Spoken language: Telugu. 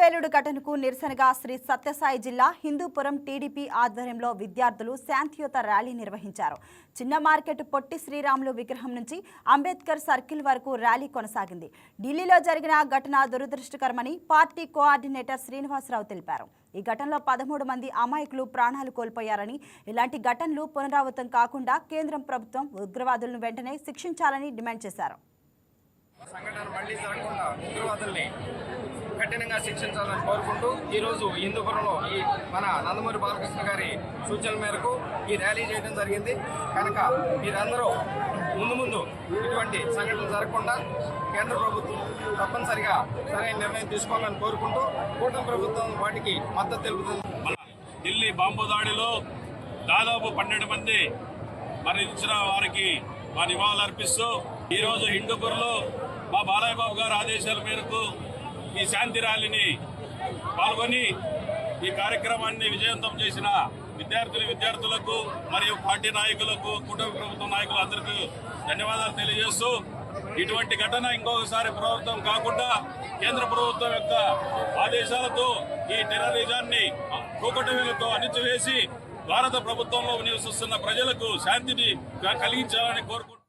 పేలుడు ఘటనకు నిరసనగా శ్రీ సత్యసాయి జిల్లా హిందూపురం టీడీపీ ఆధ్వర్యంలో విద్యార్థులు శాంతియుత ర్యాలీ నిర్వహించారు. చిన్న మార్కెట్ పొట్టి శ్రీరాములు విగ్రహం నుంచి అంబేద్కర్ సర్కిల్ వరకు ర్యాలీ కొనసాగింది. ఢిల్లీలో జరిగిన ఘటన దురదృష్టకరమని పార్టీ కోఆర్డినేటర్ శ్రీనివాసరావు తెలిపారు. ఈ ఘటనలో పదమూడు మంది అమాయకులు ప్రాణాలు కోల్పోయారని ఇలాంటి ఘటనలు పునరావృతం కాకుండా కేంద్రం ప్రభుత్వం ఉగ్రవాదులను వెంటనే శిక్షించాలని డిమాండ్ చేశారు. సంఘటన మళ్ళీ జరగకుండా ఉగ్రవాదుల్ని కఠినంగా శిక్షించాలని కోరుకుంటూ ఈరోజు హిందూపురంలో ఈ మన నందమూరి బాలకృష్ణ గారి సూచనల మేరకు ఈ ర్యాలీ చేయడం జరిగింది. కనుక మీరందరూ ముందు ముందు ఇటువంటి సంఘటనలు జరగకుండా కేంద్ర ప్రభుత్వం తప్పనిసరిగా సరైన నిర్ణయం తీసుకోవాలని కోరుకుంటూ కూటమి ప్రభుత్వం వాటికి మద్దతు తెలుపుతుంది. ఢిల్లీ బాంబు దాడిలో దాదాపు పన్నెండు మంది మరణించిన వారికి మా నివాళులు అర్పిస్తూ ఈరోజు హిందూపూర్లో మా బాలయ్య బాబు గారి ఆదేశాల మేరకు ఈ శాంతి ర్యాలీని పాల్గొని ఈ కార్యక్రమాన్ని విజయవంతం చేసిన విద్యార్థులు విద్యార్థులకు మరియు పార్టీ నాయకులకు కుటుంబ ప్రభుత్వ నాయకులందరికీ ధన్యవాదాలు తెలియజేస్తూ ఇటువంటి ఘటన ఇంకొకసారి ప్రభుత్వం కాకుండా కేంద్ర ప్రభుత్వం యొక్క ఆదేశాలతో ఈ టెర్రరిజాన్ని కూకటమిలతో అణిచివేసి భారత ప్రభుత్వంలో నివసిస్తున్న ప్రజలకు శాంతిని కలిగించాలని కోరుకుంటున్నాను